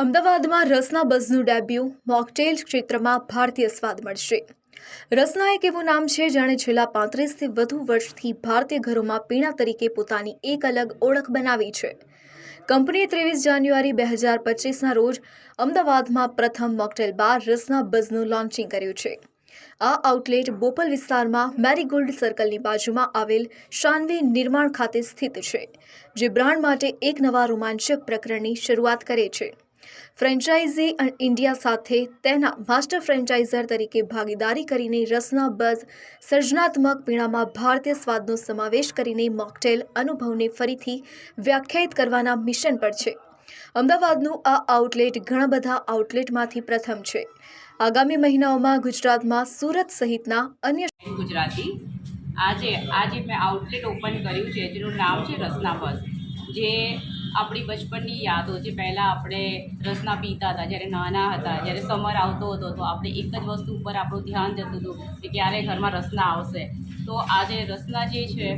અમદાવાદમાં રસના બઝનું debut, mocktail ક્ષેત્રમાં ભારતીય સ્વાદ મળશે. રસના એક એવું નામ છે જાણે છેલ્લા પાંત્રીસથી વધુ વર્ષથી ભારતીય ઘરોમાં પીણા તરીકે પોતાની એક અલગ ઓળખ બનાવી છે. કંપનીએ ત્રેવીસ જાન્યુઆરી બે હજાર પચીસના રોજ અમદાવાદમાં પ્રથમ મોકટેલ બાર રસના બઝનું લોન્ચિંગ કર્યું છે. આ આઉટલેટ બોપલ વિસ્તારમાં મેરીગોલ્ડ સર્કલની બાજુમાં આવેલ શાનવી નિર્માણ ખાતે સ્થિત છે, જે બ્રાન્ડ માટે એક નવા રોમાંચક પ્રકરણની શરૂઆત કરે છે. ફ્રેન્ચાઇઝી ઇન્ડિયા સાથે તેના માસ્ટર ફ્રેન્ચાઇઝર તરીકે ભાગીદારી કરીને રસના બઝ સર્જનાત્મક પીણામાં ભારતીય સ્વાદનો સમાવેશ કરીને મોકટેલ અનુભવને ફરીથી વ્યાખ્યાયિત કરવાના મિશન પર છે. અમદાવાદનું આ આઉટલેટ ઘણા બધા આઉટલેટમાંથી પ્રથમ છે. આગામી મહિનાઓમાં ગુજરાતમાં સુરત સહિતના અન્ય ગુજરાતી. આજે આજે મેં આઉટલેટ ઓપન કર્યું છે, જેનું નામ છે રસના બસ જે આપણી બચપનની યાદો જે પહેલાં આપણે રસના પીતા હતા, જ્યારે નાના હતા, જ્યારે સમર આવતો હતો, તો આપણે એક જ વસ્તુ ઉપર આપણું ધ્યાન જતું હતું કે ક્યારે ઘરમાં રસના આવશે. તો આજે રસના જે છે,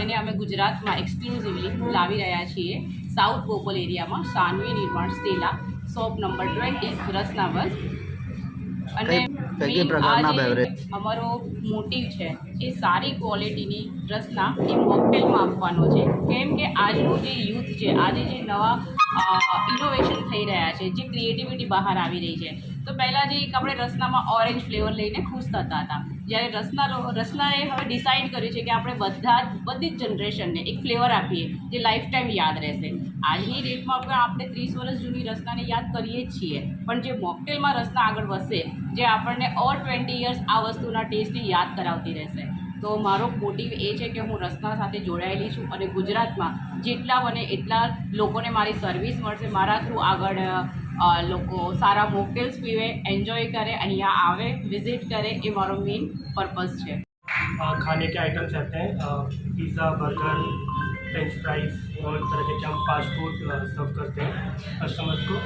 એને અમે ગુજરાતમાં એક્સક્લુઝિવલી લાવી રહ્યા છીએ. સાઉથ બોપલ એરિયામાં સાનવી નિર્માણ સ્ટેલા શોપ નંબર ટ્વેન્ટી રસના બસ અને કઈ- કઈ પ્રકારના આ જે અમારો મોટિવ છે એ સારી ક્વોલિટીની રસના એ મોકટેલમાં આપવાનો છે. કેમ કે આજનું જે યુથ છે આજે જે નવા ઇનોવેશન થઈ રહ્યા છે જે ક્રિએટિવિટી બહાર આવી રહી છે તો પહેલાં જે એક આપણે રસનામાં ઓરેન્જ ફ્લેવર લઈને ખુશ થતા હતા. જ્યારે રસના રસનાએ હવે ડિસાઇડ કર્યું છે કે આપણે બધા બધી જ જનરેશનને એક ફ્લેવર આપીએ, જે લાઈફ ટાઈમ યાદ રહેશે. આજની ડેટમાં પણ આપણે ત્રીસ વર્ષ જૂની રસનાને યાદ કરીએ જ છીએ. પણ જે મોકટેલમાં રસના આગળ વધશે, જે આપણને ઓર ટ્વેન્ટી યર્સ આ વસ્તુના ટેસ્ટને યાદ કરાવતી રહેશે. તો મારો મોટિવ એ છે કે હું રસના સાથે જોડાયેલી છું અને ગુજરાતમાં જેટલા બને એટલા લોકોને મારી સર્વિસ મળશે, મારા થ્રુ આગળ લોકો સારા મોકટેલ્સ પીવે એન્જોય કરે અહીંયા આવે વિઝિટ કરે એ મારો મેઇન પર્પઝ છે अ, खाने के आइटम्स रहते हैं पिज़्ज़ा बर्गर फ्रेंच फ्राइज और इस तरह के हम फास्ट फूड सर्व करते हैं कस्टमर्स को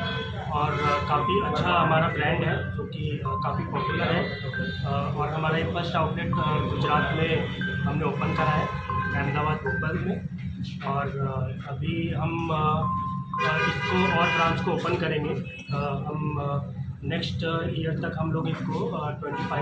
और काफ़ी अच्छा हमारा ब्रांड है जो कि काफ़ी पॉपुलर है अ, और हमारा ये फर्स्ट आउटलेट गुजरात में हमने ओपन करा है अहमदाबाद भोपाल में और अ, अभी हम अ, अ, इसको और ब्रांच को ओपन करेंगे अ, हम नेक्स्ट ईयर तक हम लोग इसको ट्वेंटी फाइव